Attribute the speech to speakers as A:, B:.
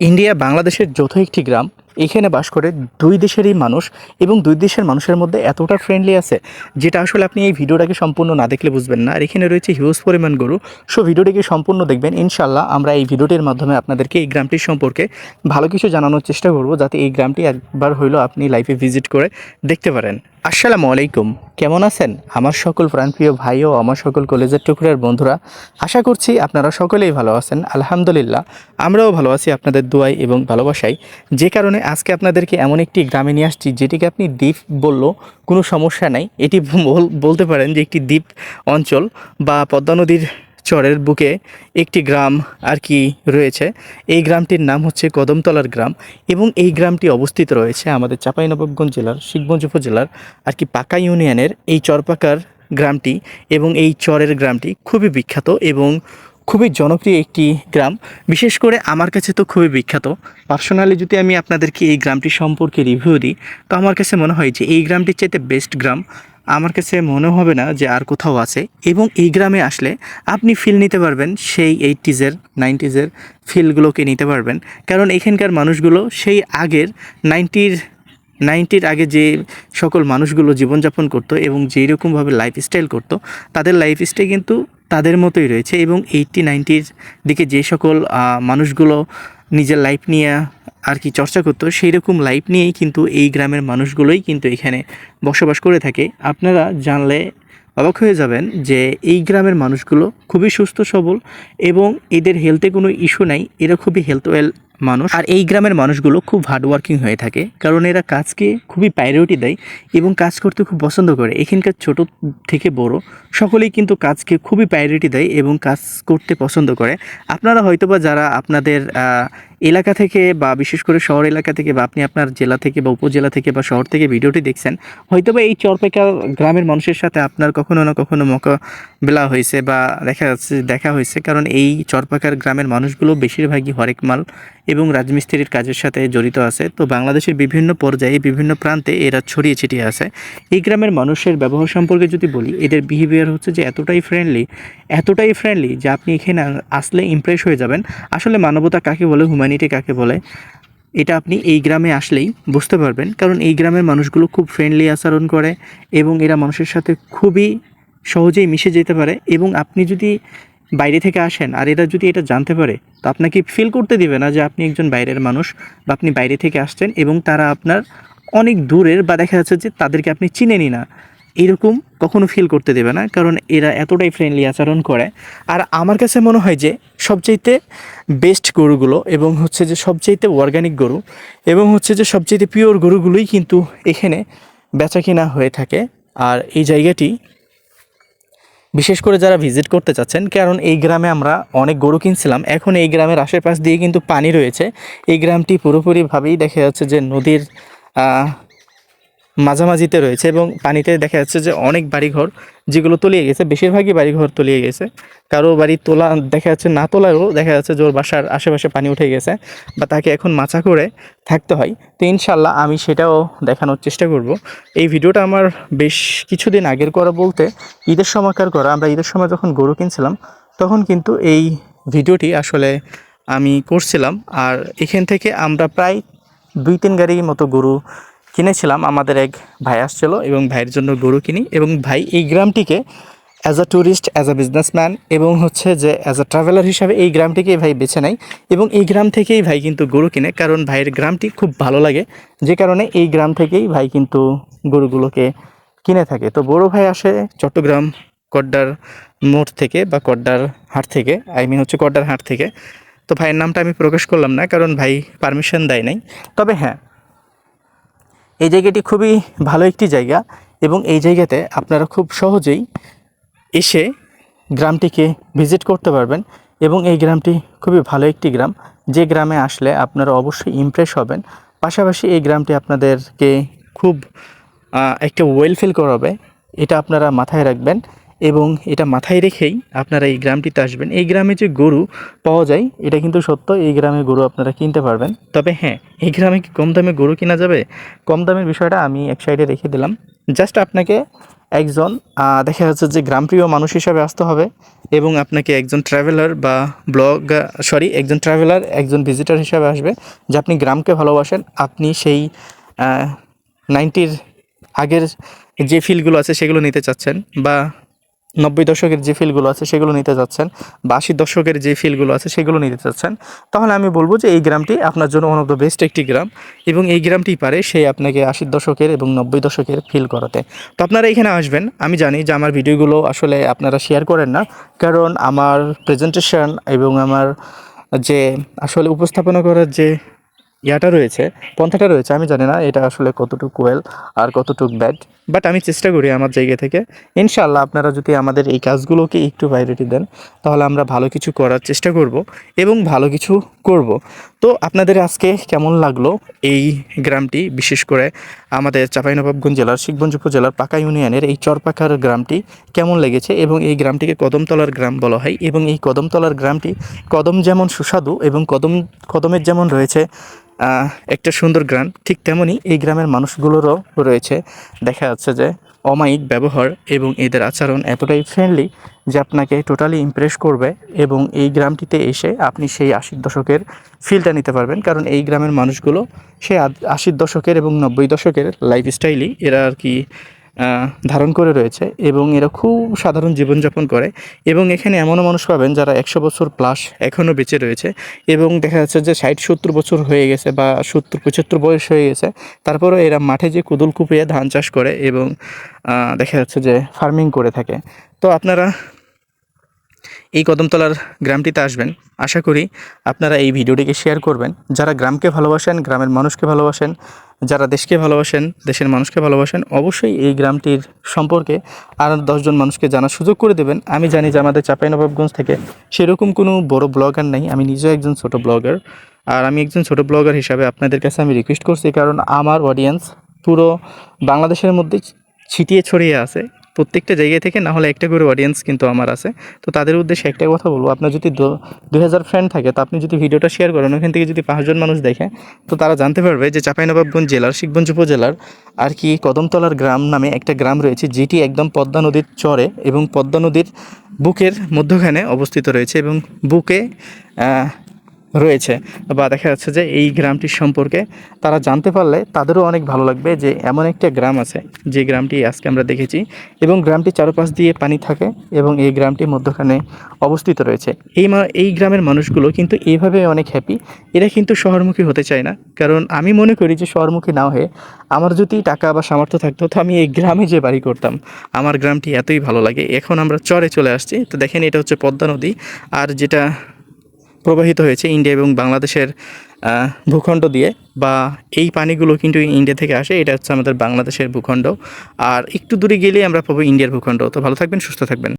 A: India বাংলাদেশের যৌথ একটি গ্রাম এখানে বাস করে দুই দেশেরই মানুষ এবং দুই দেশের মানুষের মধ্যে এতটা ফ্রেন্ডলি আছে, যেটা আসলে আপনি এই ভিডিওটাকে সম্পূর্ণ না দেখলে বুঝবেন না। আর এখানে রয়েছে হিউজ পরিমাণ গরু। সো ভিডিওটিকে সম্পূর্ণ দেখবেন। ইনশাল্লাহ আমরা এই ভিডিওটির মাধ্যমে আপনাদেরকে এই গ্রামটির সম্পর্কে ভালো কিছু জানানোর চেষ্টা করব, যাতে এই গ্রামটি একবার হইলেও আপনি লাইফে ভিজিট করে দেখতে পারেন। আসসালামু আলাইকুম। কেমন আছেন? আমার সকল প্রাণপ্রিয় ভাই ও আমার সকল কলেজের টুকরার বন্ধুরা, আশা করছি আপনারা সকলেই ভালো আছেন। আলহামদুলিল্লাহ, আমরাও ভালো আছি আপনাদের দোয়াই এবং ভালোবাসাই যে কারণে আজকে আপনাদেরকে এমন একটি গ্রামে নিয়ে আসছি, যেটিকে আপনি দ্বীপ বলল, কোনো সমস্যা নাই। এটি বল- বলতে পারেন যে একটি দ্বীপ অঞ্চল বা পদ্মা নদীর চরের বুকে একটি গ্রাম আর কি রয়েছে। এই গ্রামটির নাম হচ্ছে কদমতলার গ্রাম এবং এই গ্রামটি অবস্থিত রয়েছে আমাদের চাঁপাইনবাবগঞ্জ জেলার, শিখগঞ্জ উপজেলার আর কি পাকা ইউনিয়নের এই চরপাকার গ্রামটি এবং এই চরের গ্রামটি খুবই বিখ্যাত এবং খুবই জনপ্রিয় একটি গ্রাম। বিশেষ করে আমার কাছে তো খুবই বিখ্যাত। পার্সোনালি যদি আমি আপনাদেরকে এই গ্রামটি সম্পর্কে রিভিউ দিই, তো আমার কাছে মনে হয় যে এই গ্রামটির চাইতে বেস্ট গ্রাম। আমার কাছে মনে হবে না যে আর কোথাও আছে। এবং এই গ্রামে আসলে আপনি ফিল নিতে পারবেন সেই এইটিজের নাইনটিজের ফিলগুলোকে নিতে পারবেন। কারণ এখানকার মানুষগুলো সেই আগের নাইনটির নাইনটির আগে যে সকল মানুষগুলো জীবনযাপন করতো এবং যেই রকমভাবে লাইফস্টাইল করতো, তাদের লাইফস্টাইল কিন্তু তাদের মতোই রয়েছে এবং এইটটি নাইনটির দিকে যে সকল মানুষগুলো নিজের লাইফ নিয়ে আর কি চর্চা করতো সেই রকম লাইফ নিয়েই কিন্তু এই গ্রামের মানুষগুলোই কিন্তু এখানে বসবাস করে থাকে। আপনারা জানলে অবাক হয়ে যাবেন যে এই গ্রামের মানুষগুলো খুবই সুস্থ সবল এবং এদের হেলথে কোনো ইস্যু নাই। এরা খুবই হেলথ ওয়েল মানুষ। আর এই গ্রামের মানুষগুলো খুব হার্ডওয়ার্কিং হয়ে থাকে, কারণ এরা কাজকে খুবই প্রায়োরিটি দেয় এবং কাজ করতে খুব পছন্দ করে। এখানকার ছোট থেকে বড় সকলেই কিন্তু কাজকে খুবই প্রায়োরিটি দেয় এবং কাজ করতে পছন্দ করে। আপনারা হয়তোবা যারা আপনাদের এলাকা থেকে বা বিশেষ করে শহর এলাকা থেকে বা আপনি আপনার জেলা থেকে বা উপজেলা থেকে বা শহর থেকে ভিডিওটি দেখছেন, হয়তোবা এই চরপেকা গ্রামের মানুষের সাথে আপনার কখনো না কখনো মোকাবেলা হয়েছে বা দেখা যাচ্ছে, দেখা হয়েছে। কারণ এই চরপাকার গ্রামের মানুষগুলো বেশিরভাগই হরেক মাল এবং রাজমিস্ত্রির কাজের সাথে জড়িত আছে। তো বাংলাদেশের বিভিন্ন পর্যায়ে, বিভিন্ন প্রান্তে এরা ছড়িয়ে ছিটিয়ে আছে। এই গ্রামের মানুষের ব্যবহার সম্পর্কে যদি বলি, এদের বিহেভিয়ার হচ্ছে যে এতটাই ফ্রেন্ডলি এতটাই ফ্রেন্ডলি যে আপনি এখানে আসলে ইমপ্রেস হয়ে যাবেন। আসলে মানবতা কাকে বলে? হিউম্যানিটি কাকে বলে, এটা আপনি এই গ্রামে আসলেই বুঝতে পারবেন। কারণ এই গ্রামের মানুষগুলো খুব ফ্রেন্ডলি আচরণ করে এবং এরা মানুষের সাথে খুবই সহজেই মিশে যেতে পারে এবং আপনি যদি বাইরে থেকে আসেন আর এরা যদি এটা জানতে পারে, তো আপনাকে ফিল করতে দিবে না যে আপনি একজন বাইরের মানুষ বা আপনি বাইরে থেকে আসছেন এবং তারা আপনার অনেক দূরের বা দেখা যাচ্ছে যে তাদেরকে আপনি চিনেনি না। এরকম কখনো ফিল করতে দেবে না, কারণ এরা এতটাই ফ্রেন্ডলি আচরণ করে। আর আমার কাছে মনে হয় যে, সবচাইতে বেস্ট গরুগুলো এবং হচ্ছে যে সবচাইতে অর্গানিক গরু এবং হচ্ছে যে সবচাইতে পিওর গরুগুলোই কিন্তু এখানে বেচা কিনা হয়ে থাকে। আর এই জায়গাটি বিশেষ করে যারা ভিজিট করতে চাচ্ছেন, কারণ এই গ্রামে আমরা অনেক গরু কিনছিলাম, এখন এই গ্রামের আশেপাশ দিয়ে কিন্তু পানি রয়েছে। এই গ্রামটি পুরোপুরিভাবেই দেখা যাচ্ছে যে নদীর মাঝামাঝিতে রয়েছে এবং পানিতে দেখা যাচ্ছে যে অনেক বাড়িঘর যেগুলো তলিয়ে গেছে, বেশিরভাগই বাড়িঘর তলিয়ে গেছে। কারও বাড়ি তোলা দেখা যাচ্ছে না তোলারও দেখা যাচ্ছে ওর বাসার আশেপাশে পানি উঠে গেছে, বা তাকে এখন মাচা করে থাকতে হয়। তো ইনশাল্লাহ আমি সেটাও দেখানোর চেষ্টা করব। এই ভিডিওটা আমার বেশ কিছুদিন আগের করা বলতে ঈদের সময়কার করা আমরা ঈদের সময় যখন গরু কিনছিলাম, তখন কিন্তু এই ভিডিওটি আসলে আমি করছিলাম। আর এখান থেকে আমরা প্রায় দুই তিন গাড়ির মতো গরু কিনেছিলাম, আমাদের এক ভাই আসছিল এবং ভাইয়ের জন্য গরু কিনি এবং ভাই এই গ্রামটিকে as a tourist as a businessman এবং হচ্ছে যে অ্যাজ আ ট্রাভেলার হিসাবে এই গ্রামটিকেই ভাই বেছে নেয় এবং এই গ্রাম থেকেই ভাই কিন্তু গরু কিনে কারণ ভাইয়ের গ্রামটি খুব ভালো লাগে। যে কারণে এই গ্রাম থেকেই ভাই কিন্তু গরুগুলোকে কিনে থাকে। তো বড় ভাই আসে চট্টগ্রাম কড্ডার মোড় থেকে বা কড্ডার হাট থেকে আই মিন হচ্ছে কড্ডার হাট থেকে। তো ভাইয়ের নামটা আমি প্রকাশ করলাম না কারণ ভাই পারমিশন দেয় নাই। তবে হ্যাঁ এই জায়গাটি খুবই ভালো একটি জায়গা এবং এই জায়গাতে আপনারা খুব সহজেই এসে গ্রামটিকে ভিজিট করতে পারবেন এবং এই গ্রামটি খুবই ভালো একটি গ্রাম। যে গ্রামে আসলে আপনারা অবশ্যই ইমপ্রেস হবেন। পাশাপাশি এই গ্রামটি আপনাদেরকে খুব একটা ওয়েল ফিল করাবে। এটা আপনারা মাথায় রাখবেন। এবং এটা মাথায় রেখেই আপনারা এই গ্রামটিতে আসবেন। এই গ্রামে যে গরু পাওয়া যায়, এটা কিন্তু সত্য, এই গ্রামে গরু আপনারা কিনতে পারবেন। তবে হ্যাঁ এই গ্রামে কি কম দামে গরু কেনা যাবে? কম দামের বিষয়টা আমি এক সাইডে রেখে দিলাম। জাস্ট আপনাকে একজন দেখা যাচ্ছে যে গ্রামপ্রিয় মানুষ হিসাবে আসতে হবে এবং আপনাকে একজন ট্রাভেলার বা ব্লগ সরি একজন ট্রাভেলার একজন ভিজিটার হিসাবে আসবে যে আপনি গ্রামকে ভালোবাসেন। আপনি সেই নাইনটির আগের যে ফিলগুলো আছে সেগুলো নিতে চাচ্ছেন বা নব্বই দশকের যে ফিলগুলো আছে সেগুলো নিতে চাচ্ছেন বা আশির দশকের যে ফিলগুলো আছে সেগুলো নিতে চাচ্ছেন তাহলে আমি বলব যে এই গ্রামটি আপনার জন্য ওয়ান অফ দ্য বেস্ট একটি গ্রাম এবং এই গ্রামটি পারে সেই আপনাকে আশির দশকের এবং নব্বই দশকের ফিল করাতে। তো আপনারা এখানে আসবেন, আমি জানি যে আমার ভিডিওগুলো আসলে আপনারা শেয়ার করেন না, কারণ আমার প্রেজেন্টেশন এবং আমার যে আসলে উপস্থাপনা করার যে ইয়াটা রয়েছে, পন্থাটা রয়েছে, আমি জানি না এটা আসলে কতটুকু ওয়েল আর কতটুকু ব্যাড বাট আমি চেষ্টা করি আমার জায়গা থেকে। ইনশাআল্লাহ আপনারা যদি আমাদের এই কাজগুলোকে একটু প্রায়োরিটি দেন, তাহলে আমরা ভালো কিছু করার চেষ্টা করব এবং ভালো কিছু করব। তো আপনাদের আজকে কেমন লাগল এই গ্রামটি? বিশেষ করে আমাদের চাঁপাইনবাবগঞ্জ জেলার শিখগঞ্জ উপজেলার পাকা ইউনিয়নের এই চরপাকার গ্রামটি কেমন লেগেছে এবং এই গ্রামটিকে কদমতলার গ্রাম বলা হয় এবং এই কদমতলার গ্রামটি কদম যেমন সুস্বাদু এবং কদম, কদমের যেমন রয়েছে একটা সুন্দর গ্রাম, ঠিক তেমনই এই গ্রামের মানুষগুলোরও রয়েছে। দেখা যাচ্ছে যে অমায়িক ব্যবহার এবং এদের আচরণ এতটাই ফ্রেন্ডলি যে আপনাকে টোটালি ইমপ্রেস করবে এবং এই গ্রামটিতে এসে আপনি সেই আশির দশকের ফিলটা নিতে পারবেন। কারণ এই গ্রামের মানুষগুলো সেই আশির দশকের এবং নব্বই দশকের লাইফস্টাইলই এরা আর কি ধারণ করে রয়েছে এবং এরা খুব সাধারণ জীবনযাপন করে এবং এখানে এমনও মানুষ পাবেন যারা একশো বছর প্লাস এখনও বেঁচে রয়েছে এবং দেখা যাচ্ছে যে ষাট, সত্তর বছর হয়ে গেছে বা সত্তর, পঁচাত্তর বয়স হয়ে গেছে। তারপরও এরা মাঠে যে কুদুল কুপিয়ে ধান চাষ করে এবং দেখা যাচ্ছে যে ফার্মিং করে থাকে। তো আপনারা এই কদমতলার গ্রামটিতে আসবেন। আশা করি আপনারা এই ভিডিওটিকে শেয়ার করবেন। যারা গ্রামকে ভালোবাসেন, গ্রামের মানুষকে ভালোবাসেন, যারা দেশকে ভালোবাসেন, দেশের মানুষকে ভালোবাসেন, অবশ্যই এই গ্রামটির সম্পর্কে আর দশজন মানুষকে জানার সুযোগ করে দেবেন। আমি জানি যে আমাদের চাঁপাইনবাবগঞ্জ থেকে সেরকম কোনো বড় ব্লগার নেই। আমি নিজেও একজন ছোট ব্লগার। আর আমি একজন ছোট ব্লগার হিসাবে আপনাদের কাছে আমি রিকোয়েস্ট করছি, কারণ আমার অডিয়েন্স পুরো বাংলাদেশের মধ্যে ছিটিয়ে ছড়িয়ে আছে। প্রত্যেকটা জায়গা থেকে না হলে একটা করে অডিয়েন্স কিন্তু আমার আছে। তো তাদের উদ্দেশ্যে একটা কথা বলব, আপনার যদি দু হাজার ফ্রেন্ড থাকে, তো আপনি যদি ভিডিওটা শেয়ার করেন, ওখান থেকে যদি পাঁচজন মানুষ দেখে, তো তারা জানতে পারবে যে চাঁপাইনবাবগঞ্জ জেলার, শিখগঞ্জ উপজেলার আর কি কদমতলার গ্রাম নামে একটা গ্রাম রয়েছে, যেটি একদম পদ্মা নদীর চরে এবং পদ্মা নদীর বুকের মধ্যখানে অবস্থিত রয়েছে এবং বুকে রয়েছে বা দেখা যাচ্ছে যে এই গ্রামটির সম্পর্কে তারা জানতে পারলে তাদেরও অনেক ভালো লাগবে যে এমন একটা গ্রাম আছে যে গ্রামটি আজকে আমরা দেখেছি এবং গ্রামটি চারপাশ দিয়ে পানি থাকে এবং এই গ্রামটি মধ্যখানে অবস্থিত রয়েছে। এই এই গ্রামের মানুষগুলো কিন্তু এইভাবে অনেক হ্যাপি এরা কিন্তু শহরমুখী হতে চায় না। কারণ আমি মনে করি যে শহরমুখী না হয়ে আমার যদি টাকা বা সামর্থ্য থাকতো, তো আমি এই গ্রামে যে বাড়ি করতাম, আমার গ্রামটি এতই ভালো লাগে। এখন আমরা চরে চলে আসছি। তো দেখেন এটা হচ্ছে পদ্মা নদী। আর যেটা প্রবাহিত হয়েছে ইন্ডিয়া এবং বাংলাদেশের ভূখণ্ড দিয়ে বা এই পানিগুলো কিন্তু ইন্ডিয়া থেকে আসে। এটা হচ্ছে আমাদের বাংলাদেশের ভূখণ্ড। আর একটু দূরে গেলেই আমরা পাবো ইন্ডিয়ার ভূখণ্ড। তো ভালো থাকবেন, সুস্থ থাকবেন।